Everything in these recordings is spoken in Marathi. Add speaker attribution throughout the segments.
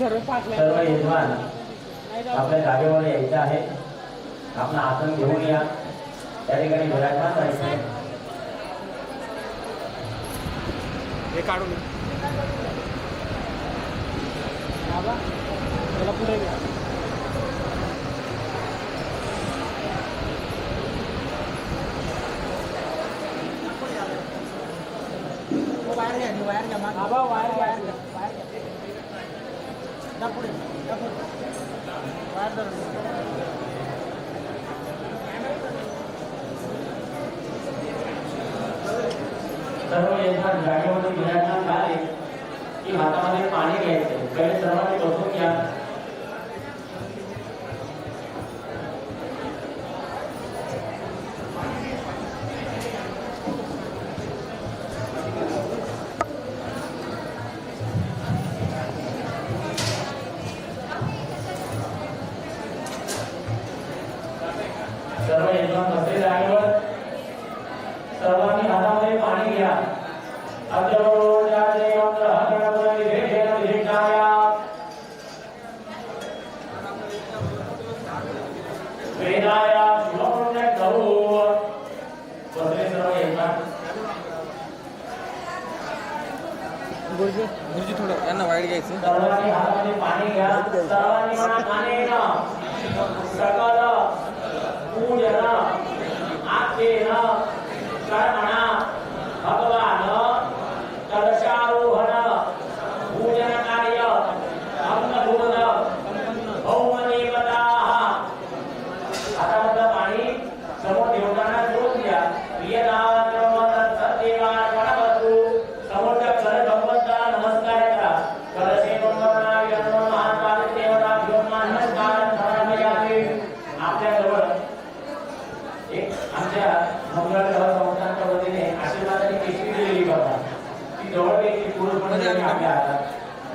Speaker 1: सर्व
Speaker 2: यजमान आपल्या जागेवर यायचं आहे. आपण आसन घेऊन या. त्या ठिकाणी विराजमान व्हायचं
Speaker 1: हे काढून बाबा त्याला पुढे घ्या.
Speaker 3: वायर घ्या वायर घ्या.
Speaker 1: बाबा वायर
Speaker 3: वायर घ्या. जा पुढे जा पुढे वायर धरून घ्या.
Speaker 2: सर्व यंत्र जागेवरती विराजमान झाले की हातामध्ये पाणी घ्यायचं
Speaker 1: गुरुजी
Speaker 3: गुरुजी थोडं यांना वाईट घ्यायचं
Speaker 2: सर्वांनी हातामध्ये पाणी घ्या सर्वांनी म्हणा पाणेन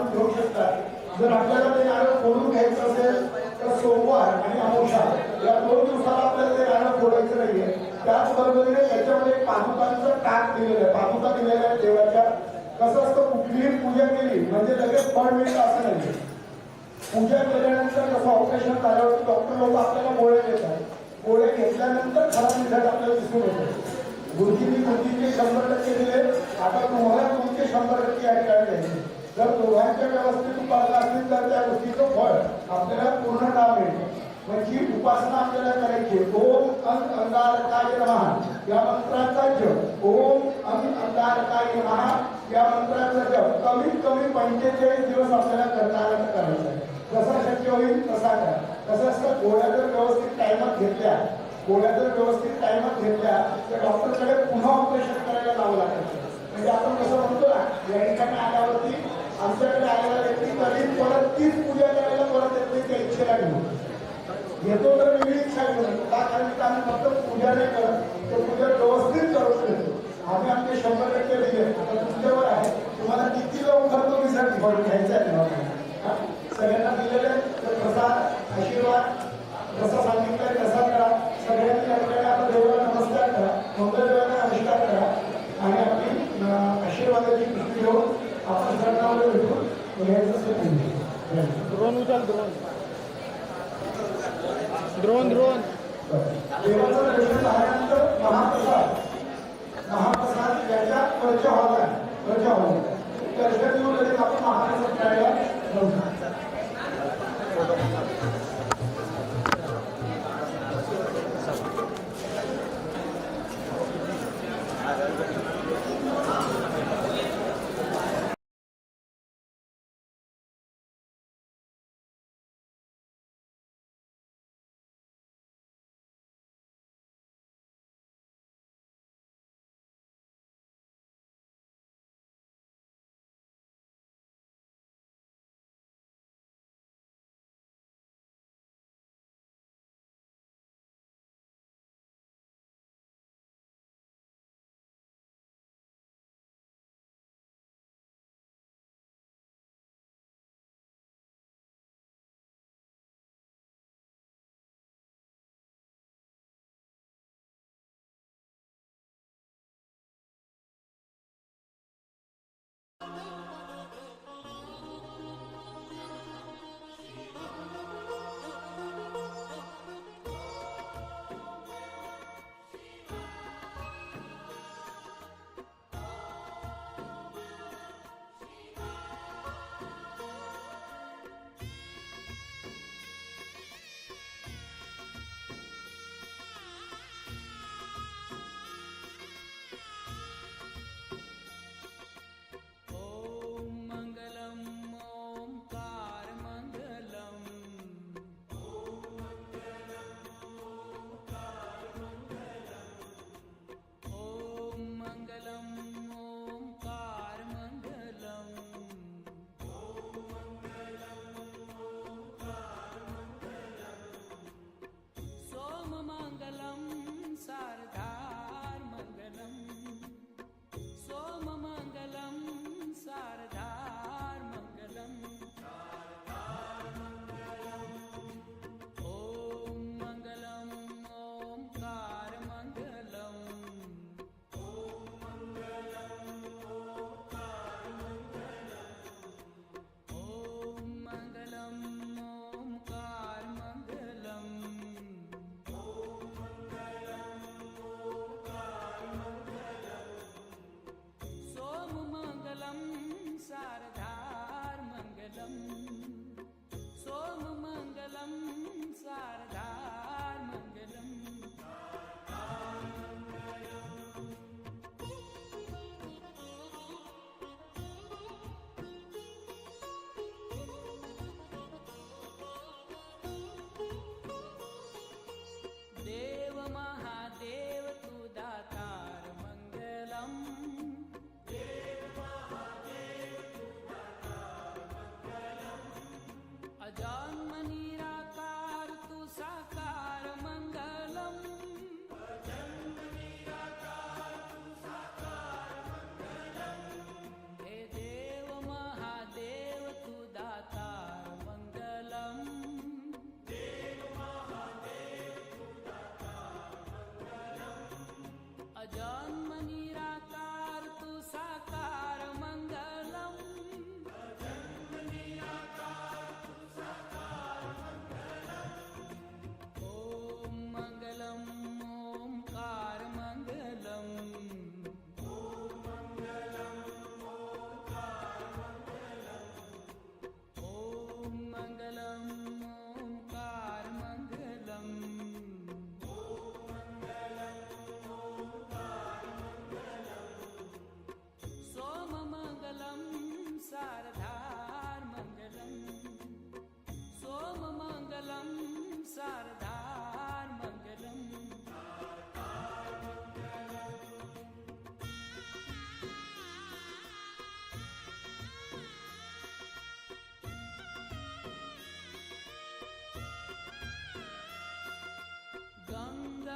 Speaker 2: आपण
Speaker 4: घेऊ शकतात जर आपल्याला ते नारळ फोडून घ्यायचं असेल तर सोमवार आणि अमोषा या दोन दिवसाला आपल्याला ते नारळ फोडायचं नाहीये. त्याचबरोबरीने त्याच्यामध्ये पादुकांचं टाक दिलेलं आहे. पादुका दिलेल्या आहे देवाच्या. कसं असतं कुठलीही पूजा केली म्हणजे लगेच फळ मिळतं असं नाही पूजा केल्यानंतर कसं ऑपरेशन झाल्यावरती डॉक्टर लोक आपल्याला गोळे देतात. गोळे घेतल्यानंतर खरा रिझल्ट आपल्याला दिसून येतो. गुरुजींनी गुरुजींचे शंभर टक्के दिले. आता तुम्हाला तुमचे शंभर टक्के या ठिकाणी द्यायचे. जर दोघांच्या व्यवस्थित उपासना असतील तर त्या गोष्टीचं फळ आपल्याला पूर्ण नाव मिळेल. म्हणजे उपासना आपल्याला करायची आहे. ओम अंग अंगारकाय नमः. या मंत्राचा जप ओम अंग अंगारकाय नमः. या मंत्राचा जप कमीत कमी पंचेचाळीस दिवस आपल्याला करता आला तर करायचा आहे. जसा शक्य होईल तसा करा. कसं असतं गोळ्या जर व्यवस्थित टायमात घेतल्या गोळ्या जर व्यवस्थित टायमात घेतल्या तर डॉक्टरकडे पुन्हा ऑपरेशन करायला जावं लागतं म्हणजे आपण कसं म्हणतो ना या ठिकाणी आल्यावरती आमच्याकडे आलेला व्यक्ती कधी परत तीच पूजा करायला परत येत नाही त्या इच्छेला घेऊन येतो तर वेगळी इच्छा घेऊन का? कारण की आम्ही फक्त पूजा नाही करत तर पूजा व्यवस्थित करून घेतो आम्ही आमचे शंभर टक्के दिले. आता तुमच्यावर आहे. तुम्हाला किती लवकर तो रिझल्ट घ्यायचा आहे.
Speaker 1: ड्रोन ड्रोन
Speaker 4: देवाचा दर्शन झाल्यानंतर महाप्रसाद. महाप्रसाद याचा परिचय व्हायचा परिचय
Speaker 5: आहे.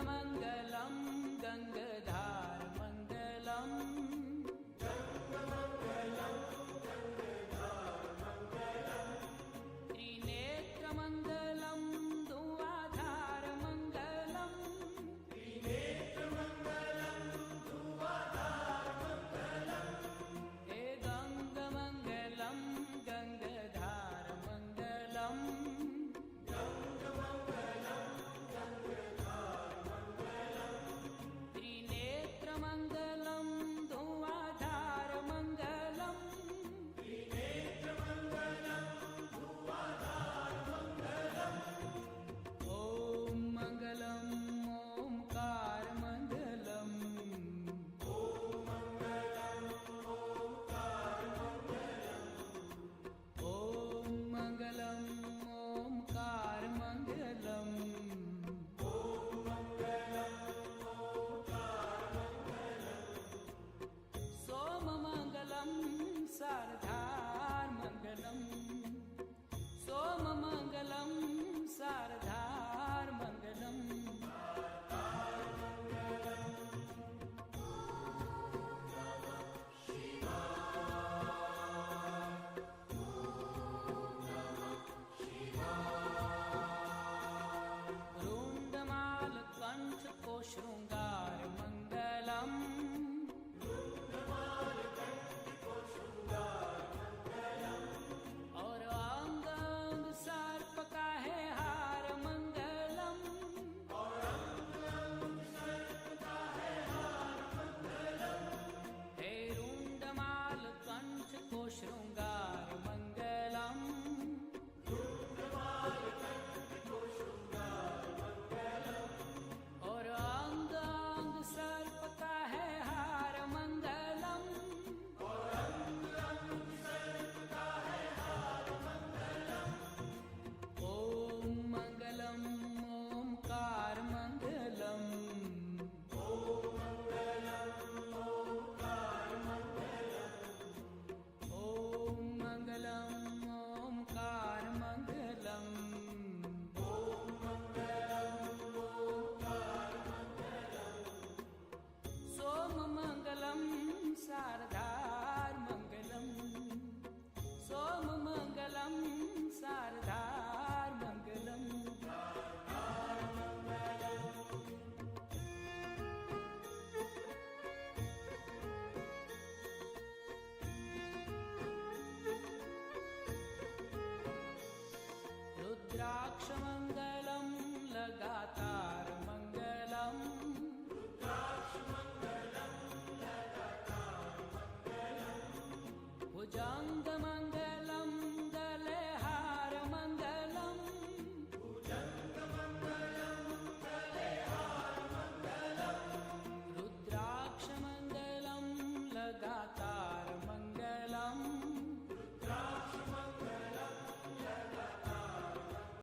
Speaker 5: मङ्गलम्